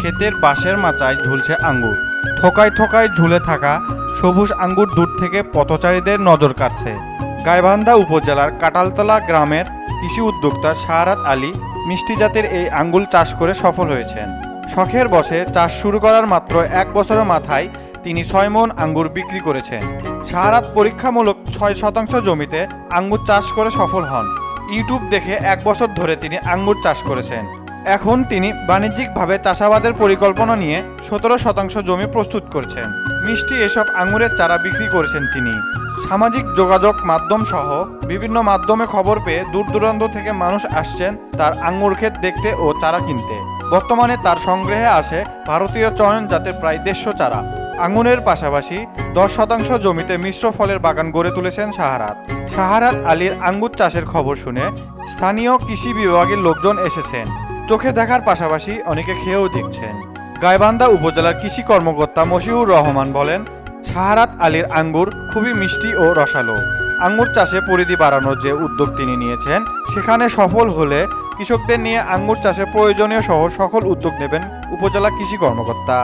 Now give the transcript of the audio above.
ক্ষেতের বাঁশের মাচায় ঝুলছে আঙ্গুর। থোকায় থোকায় ঝুলে থাকা সবুজ আঙ্গুর দূর থেকে পথচারীদের নজর কাড়ছে। গাইবান্ধা উপজেলার কাটালতলা গ্রামের কৃষি উদ্যোক্তা শাহরাত আলী মিষ্টি জাতের এই আঙ্গুর চাষ করে সফল হয়েছেন। শখের বসে চাষ শুরু করার মাত্র এক বছরের মাথায় তিনি ছয় মন আঙ্গুর বিক্রি করেছেন। শাহরাত পরীক্ষামূলক ছয় শতাংশ জমিতে আঙ্গুর চাষ করে সফল হন। ইউটিউব দেখে এক বছর ধরে তিনি আঙ্গুর চাষ করেছেন। এখন তিনি বাণিজ্যিকভাবে চাষাবাদের পরিকল্পনা নিয়ে সতেরো শতাংশ জমি প্রস্তুত করছেন। মিষ্টি এসব আঙুরের চারা বিক্রি করেছেন তিনি। সামাজিক যোগাযোগ মাধ্যম সহ বিভিন্ন মাধ্যমে খবর পেয়ে দূর দূরান্ত থেকে মানুষ আসছেন তার আঙুর ক্ষেত দেখতে ও চারা কিনতে। বর্তমানে তার সংগ্রহে আছে ভারতীয় চয়ন জাতের প্রায় দেড়শো চারা। আঙ্গুরের পাশাপাশি দশ শতাংশ জমিতে মিশ্র ফলের বাগান গড়ে তুলেছেন সাহারাত সাহারাত আলীর আঙ্গুর চাষের খবর শুনে স্থানীয় কৃষি বিভাগের লোকজন এসেছেন। চোখে দেখার পাশাপাশি অনেকে খেয়েও দেখছেন গাইবান্ধা উপজেলার কৃষি কর্মকর্তা মশিউর রহমান বলেন সাহারাত আলীর আঙ্গুর খুবই মিষ্টি ও রসালো। আঙ্গুর চাষে পরিধি বাড়ানোর যে উদ্যোগ তিনি নিয়েছেন, সেখানে সফল হলে কৃষকদের নিয়ে আঙ্গুর চাষে প্রয়োজনীয় সহ সকল উদ্যোগ নেবেন উপজেলা কৃষি কর্মকর্তা।